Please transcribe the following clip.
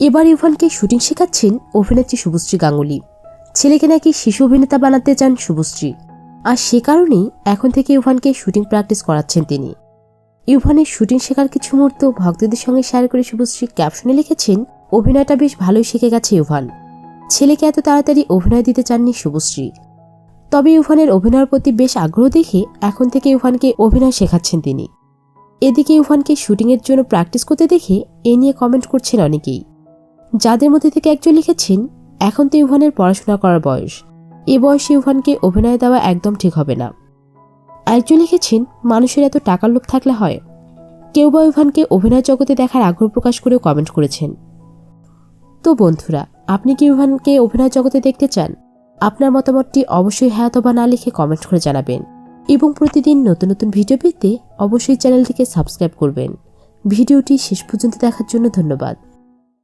এবার ইভানকে শুটিং শেখাচ্ছেন অভিনেত্রী শুভশ্রী গাঙ্গুলি। ছেলেকে নাকি শিশু অভিনেতা বানাতে চান শুভশ্রী। আর সে কারণেই এখন থেকে ইভানকে শুটিং প্র্যাকটিস করাচ্ছেন তিনি। ইভানের শুটিং শেখার কিছু মুহূর্ত ভক্তদের সঙ্গে শেয়ার করে শুভশ্রী ক্যাপশনে লিখেছেন, অভিনয়টা বেশ ভালোই শিখে গেছে ইভান। ছেলেকে এত তাড়াতাড়ি অভিনয় দিতে চাননি শুভশ্রী। তবে ইউভানের অভিনয়ের প্রতি বেশ আগ্রহ দেখে এখন থেকে ইউভানকে অভিনয় শেখাচ্ছেন তিনি। এদিকে ইউভানকে শুটিংয়ের জন্য প্র্যাকটিস করতে দেখে এ নিয়ে কমেন্ট করছেন অনেকেই। যাদের মধ্যে থেকে একজন লিখেছেন, এখন তো ইউভানের পড়াশোনা করার বয়স। এ বয়সে ইউভানকে অভিনয় দেওয়া একদম ঠিক হবে না। একজন লিখেছেন, মানুষের এত টাকার লোভ থাকলে হয়। কেউ বা ইউভানকে অভিনয় জগতে দেখার আগ্রহ প্রকাশ করেও কমেন্ট করেছেন। তো বন্ধুরা, আপনি কি ইউভানকে অভিনয় জগতে দেখতে চান? আপনার মতামতটি অবশ্যই হ্যাঁ অথবা না লিখে কমেন্ট করে জানাবেন। এবং প্রতিদিন নতুন নতুন ভিডিও পেতে অবশ্যই চ্যানেলটিকে সাবস্ক্রাইব করবেন। ভিডিওটি শেষ পর্যন্ত দেখার জন্য ধন্যবাদ।